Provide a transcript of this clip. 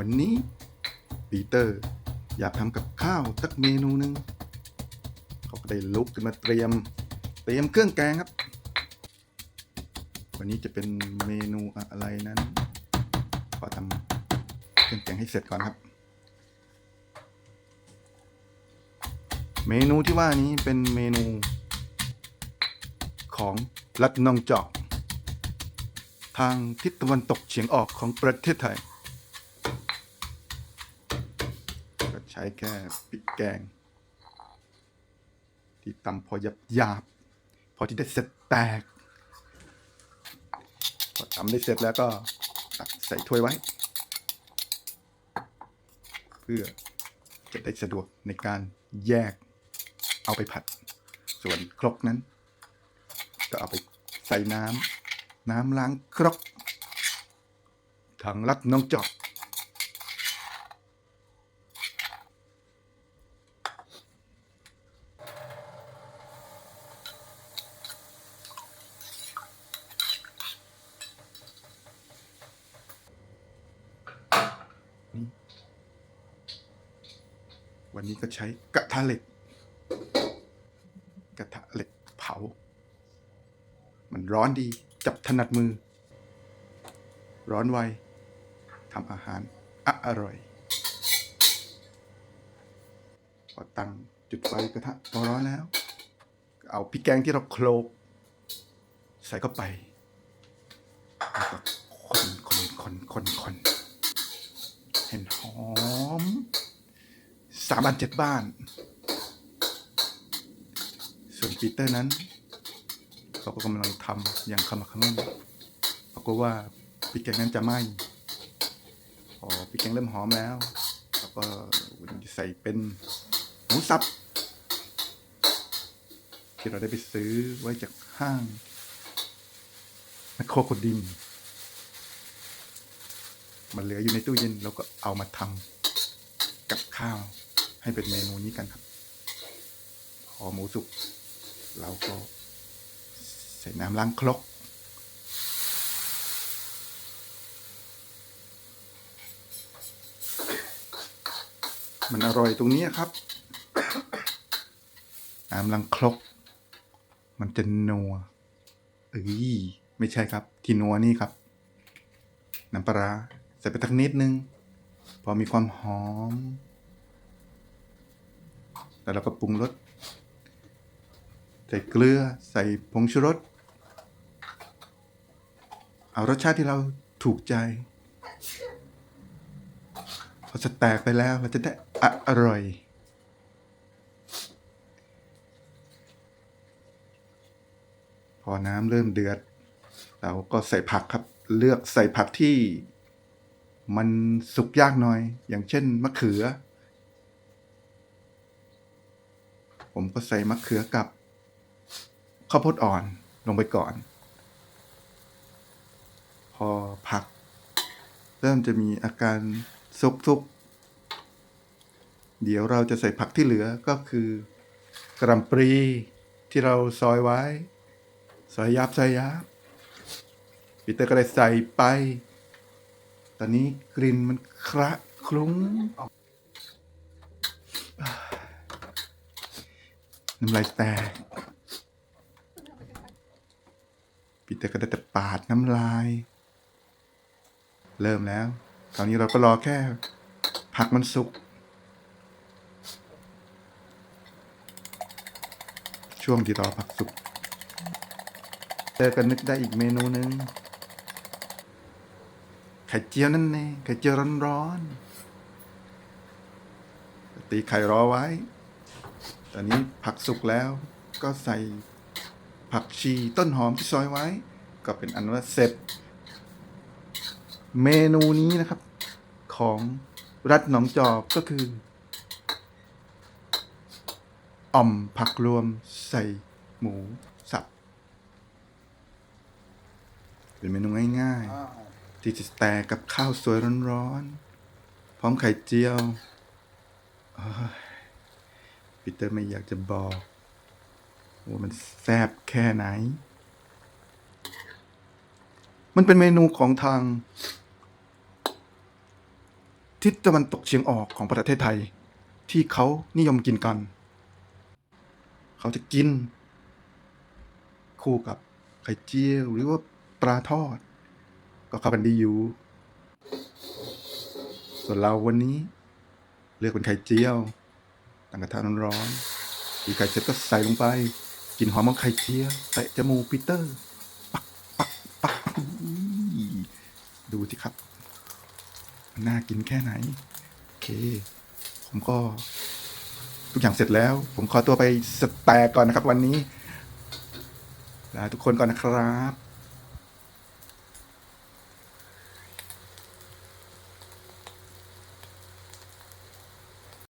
วันนี้ ปีเตอร์ อยากทำกับข้าวสักเมนูหนึ่งเขาก็ได้ลุกขึ้นมาเตรียม เตรียมเครื่องแกงครับ วันนี้จะเป็นเมนูอะไรนั้นขอทำเครื่องแกงให้เสร็จก่อนครับ เมนูที่ว่านี้เป็นเมนู ของรัฐนองจอก ทางทิศตะวันตกเฉียงออกของประเทศไทย ก็ใช้แค่พริกแกง ที่ตำพอหยับหยาบพอที่ได้เสร็จแตก พอตำได้เสร็จแล้วก็ตักใส่ถ้วยไว้ เพื่อจะได้สะดวกในการแยกเอาไปผัด ส่วนครกนั้น ก็เอาไปใส่น้ำน้ำล้างครกทางลัดน้องจอก วันนี้ก็ใช้กระทะเหล็ก กระทะเหล็กเผา มันร้อนดีจับถนัดมือ ร้อนไวทำอาหารออร่อยพอตั้งจุดไฟกระทะพอร้อนแล้ว เอาพริกแกงที่เราโคลกใส่เข้าไปแล้วก็คนคนคนคนคนเห็นหอม สามอันเจ็ดบ้าน ส่วนปีเตอร์นั้น เขาก็กำลังทำอย่างขมักขม้นเรากลัวว่าพริกแกงนั้นจะไหม้พอพริกแกงเริ่มหอมแล้วเราก็ใส่เป็นหมูสับที่เราได้ไปซื้อไว้จากห้างแมคโครโคดิมมันเหลืออยู่ในตู้เย็นเราก็เอามาทำกับข้าว ให้เป็นเมนูนี้กันครับ พอหมูสุก เราก็ใส่น้ำล้างครกมันอร่อยตรงนี้ครับ น้ำล้างครก มันจะนัวเอ้ยไม่ใช่ครับ ที่นัวนี่ครับ น้ำปลาร้าใส่ไปทักนิดนึง พอมีความหอม แล้วเราก็ปรุงรสใส่เกลือใส่ผงชูรส เอารสชาติที่เราถูกใจ พอจะแตกไปแล้วเราจะได้ออร่อย พอน้ำเริ่มเดือด เราก็ใส่ผักครับ เลือกใส่ผักที่มันสุกยากหน่อย อย่างเช่นมะเขือ ผมก็ใส่มะเขือกับข้าวโพดอ่อนลงไปก่อน พอผัก เริ่มจะมีอาการสุกๆเดี๋ยวเราจะใส่ผักที่เหลือก็คือกระปรีที่เราซอยไว้ ซอยยับซอยยับปีเตอร์ก็ได้ใส่ไป ตอนนี้กลิ่นมันคระคลุ้งออก น้ำลายแตกปีเตอร์ก็ได้แต่ปาดน้ำลาย เริ่มแล้ว คราวนี้เราก็รอแค่ ผักมันสุก ช่วงที่รอผักสุกเจอกันนึกได้อีกเมนูหนึ่งไข่เจียวนั่นเองไข่เจียวร้อนๆตีไข่รอไว้ อนนี้ผักสุกแล้วก็ใส่ผักชีต้นหอมที่ซอยไว้ ก็เป็นอันว่าเสร็จ เมนูนี้นะครับ ของรัฐหนองจอกก็คืออ่อมผักรวมใส่หมูสับ เป็นเมนูง่ายๆ ที่จะแต่กับข้าวสวยร้อนๆ พร้อมไข่เจียวอย ปีเตอร์ไม่อยากจะบอกว่ามันแซบแค่ไหน มันเป็นเมนูของทาง ทิศตะวันตกเฉียงออกของประเทศไทย ที่เขานิยมกินกัน เขาจะกิน คู่กับไข่เจียวหรือว่าปลาทอด ก็เข้ากันดีอยู่ ส่วนเราวันนี้ เลือกเป็นไข่เจียว ตั้งกระทะร้อนๆอีไข่เจียวก็ใส่ลงไปกินหอมของไข่เจียวเตะจมูกปีเตอร์ ปักปักปักดูสิครับ น่ากินแค่ไหน โอเค ผมก็ ทุกอย่างเสร็จแล้ว ผมขอตัวไปสแต็กก่อนนะครับวันนี้ลาทุกคนก่อนนะครับ